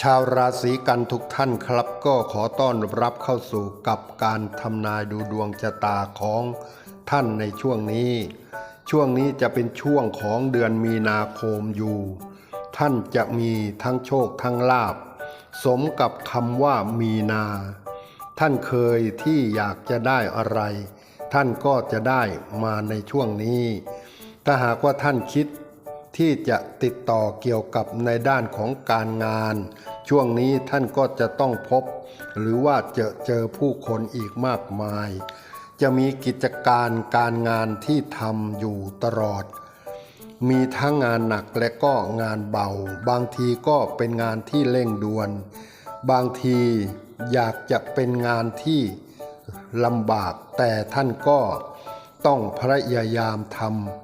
ชาวราศีกันทุกท่านครับก็ขอต้อนรับเข้าสู่กับการทำนายดูดวงชะตาของท่านในช่วงนี้ ช่วงนี้จะเป็นช่วงของเดือนมีนาคมอยู่ ท่านจะมีทั้งโชคทั้งลาบ สมกับคำว่ามีนา ท่านเคยที่อยากจะได้อะไร ท่านก็จะได้มาในช่วงนี้ ถ้าหากว่าท่านคิด ที่จะติดต่อเกี่ยวกับในด้านของการงาน ช่วงนี้ท่านก็จะต้องพบ หรือว่าเจอเจอผู้คนอีกมากมาย จะมีกิจการการงานที่ทำอยู่ตลอด มีทั้งงานหนักและก็งานเบา บางทีก็เป็นงานที่เร่งด่วน บางทีอยากจะเป็นงานที่ลำบาก แต่ท่านก็ต้องพยายามทำ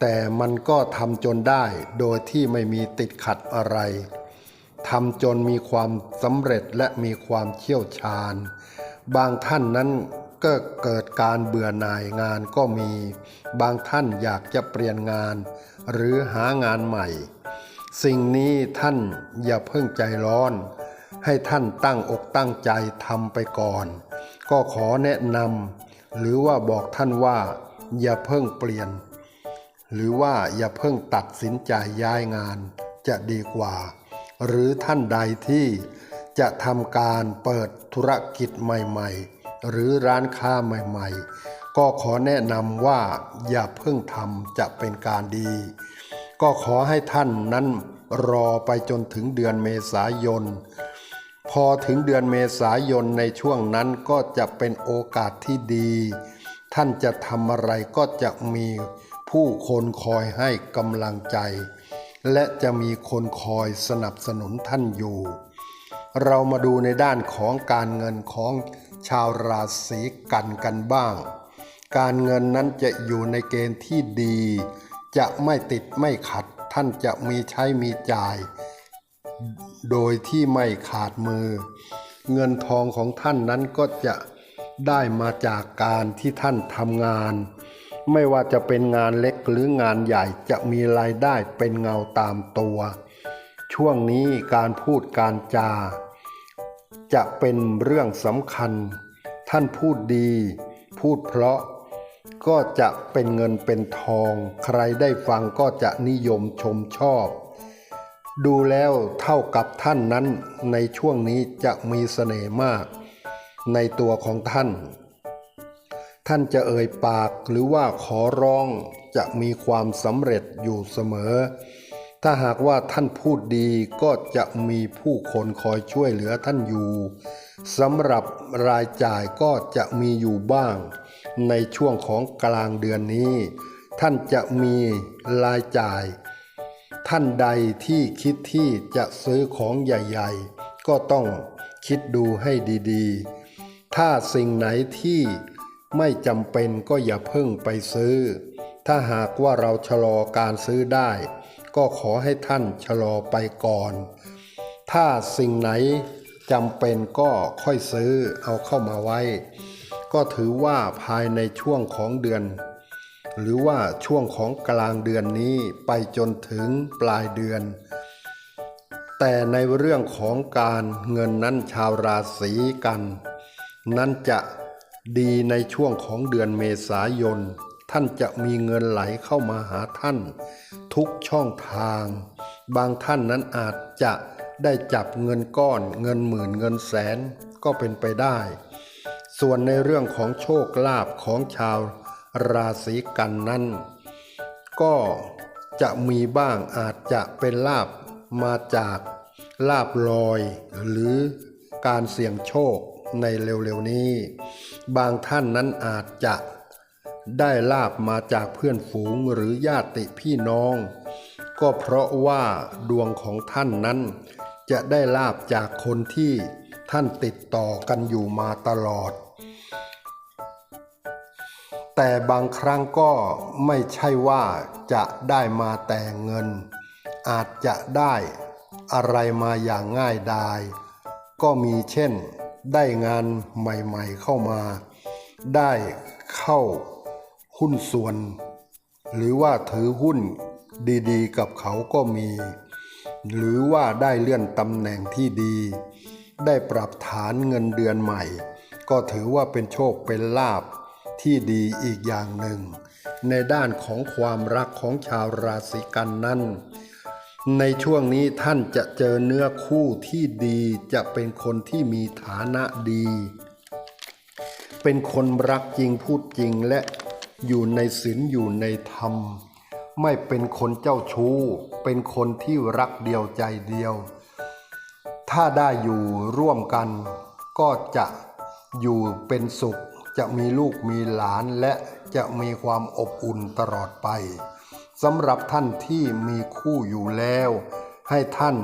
แต่มันก็ทำจนได้โดยที่ไม่มีติดขัดอะไรทำจนมีความสำเร็จและมีความเชี่ยวชาญ บางท่านนั้นก็เกิดการเบื่อหน่ายงานก็มี บางท่านอยากจะเปลี่ยนงาน หรือหางานใหม่ สิ่งนี้ท่านอย่าเพิ่งใจร้อน ให้ท่านตั้งอกตั้งใจทำไปก่อน ก็ขอแนะนำหรือว่าบอกท่านว่า อย่าเพิ่งเปลี่ยน หรือว่าอย่าเพิ่งตัดสินใจย้ายงานจะดีกว่า หรือท่านใดที่จะทำการเปิดธุรกิจใหม่ๆ หรือร้านค้าใหม่ๆ ก็ขอแนะนำว่าอย่าเพิ่งทำจะเป็นการดี ก็ขอให้ท่านนั้นรอไปจนถึงเดือนเมษายน พอถึงเดือนเมษายนในช่วงนั้นก็จะเป็นโอกาสที่ดี ท่านจะทำอะไรก็จะมี ผู้คนคอยให้กำลังใจ และจะมีคนคอยสนับสนุนท่านอยู่ เรามาดูในด้านของการเงินของชาวราศีกันกันบ้าง การเงินนั้นจะอยู่ในเกณฑ์ที่ดี จะไม่ติดไม่ขัด ท่านจะมีใช้มีจ่าย โดยที่ไม่ขาดมือ เงินทองของท่านนั้นก็จะได้มาจากการที่ท่านทำงาน ไม่ว่าจะเป็นงานเล็กหรืองานใหญ่จะมีรายได้เป็นเงาตามตัว ช่วงนี้การพูดการจา จะเป็นเรื่องสำคัญ ท่านพูดดี พูดเพราะ ก็จะเป็นเงินเป็นทอง ใครได้ฟังก็จะนิยมชมชอบ ดูแล้วเท่ากับท่านนั้นในช่วงนี้จะมีเสน่ห์มาก ในตัวของท่าน ท่านจะเอ่ยปากหรือว่าขอร้องจะมีความสำเร็จอยู่เสมอ ถ้าหากว่าท่านพูดดีก็จะมีผู้คนคอยช่วยเหลือท่านอยู่สำหรับรายจ่ายก็จะมีอยู่บ้าง ในช่วงของกลางเดือนนี้ ท่านจะมีรายจ่าย ท่านใดที่คิดที่จะซื้อของใหญ่ๆ ก็ต้องคิดดูให้ดีๆ ถ้าสิ่งไหนที่ ไม่จำเป็นก็อย่าเพิ่งไปซื้อ ถ้าหากว่าเราชะลอการซื้อได้ ก็ขอให้ท่านชะลอไปก่อน ถ้าสิ่งไหนจำเป็นก็ค่อยซื้อเอาเข้ามาไว้ ก็ถือว่าภายในช่วงของเดือน หรือว่าช่วงของกลางเดือนนี้ไปจนถึงปลายเดือน แต่ในเรื่องของการเงินนั้นชาวราศีกัน นั้นจะ ดีในช่วงของเดือนเมษายน ท่านจะมีเงินไหลเข้ามาหาท่าน ทุกช่องทาง บางท่านนั้นอาจจะได้จับเงินก้อนเงินหมื่นเงินแสนก็เป็นไปได้ ส่วนในเรื่องของโชคลาภของชาวราศีกันนั้น ก็จะมีบ้างอาจจะเป็นลาบมาจากลาบลอย หรือการเสี่ยงโชค ในเร็วๆนี้ บางท่านนั้นอาจจะได้ลาบมาจากเพื่อนฝูงหรือญาติพี่น้อง ก็เพราะว่าดวงของท่านนั้น จะได้ลาบจากคนที่ท่านติดต่อกันอยู่มาตลอด แต่บางครั้งก็ไม่ใช่ว่าจะได้มาแต่เงิน อาจจะได้อะไรมาอย่างง่ายดาย ก็มีเช่น ได้งานใหม่ๆเข้ามา ได้เข้าหุ้นส่วน หรือว่าถือหุ้นดีๆ กับเขาก็มี หรือว่าได้เลื่อนตำแหน่งที่ดี ได้ปรับฐานเงินเดือนใหม่ ก็ถือว่าเป็นโชคเป็นลาภที่ดีอีกอย่างหนึ่ง ในด้านของความรักของชาวราศีกันนั้น ในช่วงนี้ท่านจะเจอเนื้อคู่ที่ดีจะเป็นคนที่มีฐานะดี เป็นคนรักจริงพูดจริงและอยู่ในศีลอยู่ในธรรม ไม่เป็นคนเจ้าชู้ เป็นคนที่รักเดียวใจเดียว ถ้าได้อยู่ร่วมกัน ก็จะอยู่เป็นสุข จะมีลูกมีหลานและจะมีความอบอุ่นตลอดไป สำหรับท่านที่มีคู่อยู่แล้ว ให้ท่าน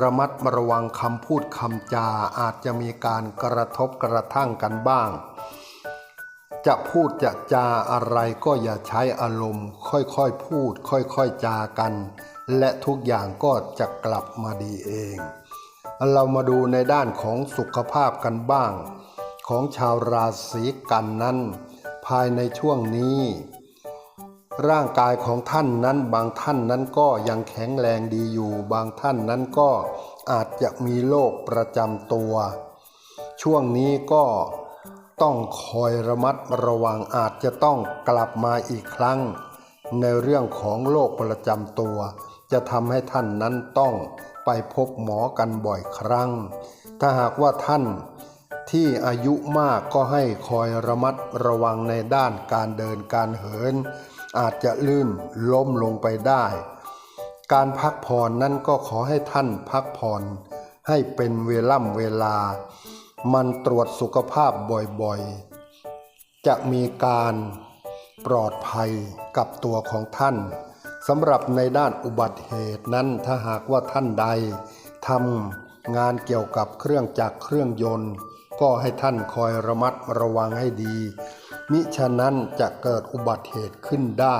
ระมัดระวังคำพูดคำจาอาจจะมีการกระทบกระทั่งกันบ้าง จะพูดจะจาอะไรก็อย่าใช้อารมณ์ ค่อยๆพูด ค่อยๆจากัน และทุกอย่างก็จะกลับมาดีเอง เรามาดูในด้านของสุขภาพกันบ้าง ของชาวราศีกันนั้น ภายในช่วงนี้ ร่างกายของท่านนั้นบางท่านนั้นก็ยังแข็งแรงดีอยู่ บางท่านนั้นก็อาจจะมีโรคประจำตัว ช่วงนี้ก็ต้องคอยระมัดระวังอาจจะต้องกลับมาอีกครั้ง ในเรื่องของโรคประจำตัว จะทำให้ท่านนั้นต้องไปพบหมอกันบ่อยครั้ง ถ้าหากว่าท่านที่อายุมากก็ให้คอยระมัดระวังในด้านการเดินการเหิน อาจจะลื่นล้มลงไปได้ การพักผ่อนนั้นก็ขอให้ท่านพักผ่อนให้เป็นเวล่ำเวลา มันตรวจสุขภาพบ่อยๆ จะมีการปลอดภัยกับตัวของท่านสำหรับในด้านอุบัติเหตุนั้นถ้าหากว่าท่านใดทำงานเกี่ยวกับเครื่องจักรเครื่องยนต์ ก็ให้ท่านคอยระมัดระวังให้ดี มิฉะนั้นจะเกิดอุบัติเหตุขึ้นได้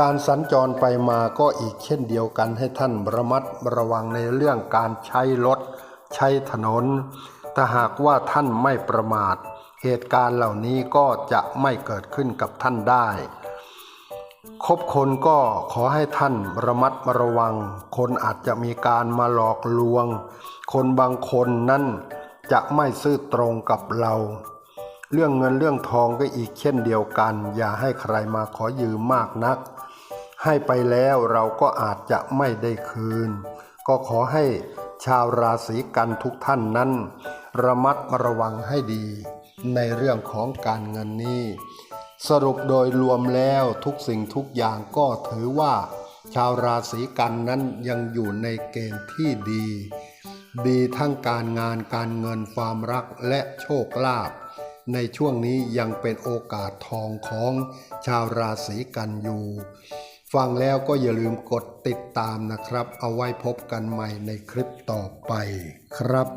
การสัญจรไปมาก็อีกเช่นเดียวกันให้ท่านระมัดระวังในเรื่องการใช้รถ ใช้ถนน ถ้าหากว่าท่านไม่ประมาท เหตุการณ์เหล่านี้ก็จะไม่เกิดขึ้นกับท่านได้คบคนก็ขอให้ท่านระมัดระวัง คนอาจจะมีการมาหลอกลวง คนบางคนนั้นจะไม่ซื่อตรงกับเรา เรื่องเงินเรื่องทองก็อีกเช่นเดียวกัน อย่าให้ใครมาขอยืมมากนัก ให้ไปแล้วเราก็อาจจะไม่ได้คืน ก็ขอให้ชาวราศีกันทุกท่านนั้น ระมัดระวังให้ดี ในเรื่องของการเงินนี้ สรุปโดยรวมแล้วทุกสิ่งทุกอย่างก็ถือว่า ชาวราศีกันนั้นยังอยู่ในเกณฑ์ที่ดี ดีทั้งการงานการเงินความรักและโชคลาภ ในช่วงนี้ยังเป็นโอกาสทองของชาวราศีกันอยู่ ฟังแล้วก็อย่าลืมกดติดตามนะครับ เอาไว้พบกันใหม่ในคลิปต่อไปครับ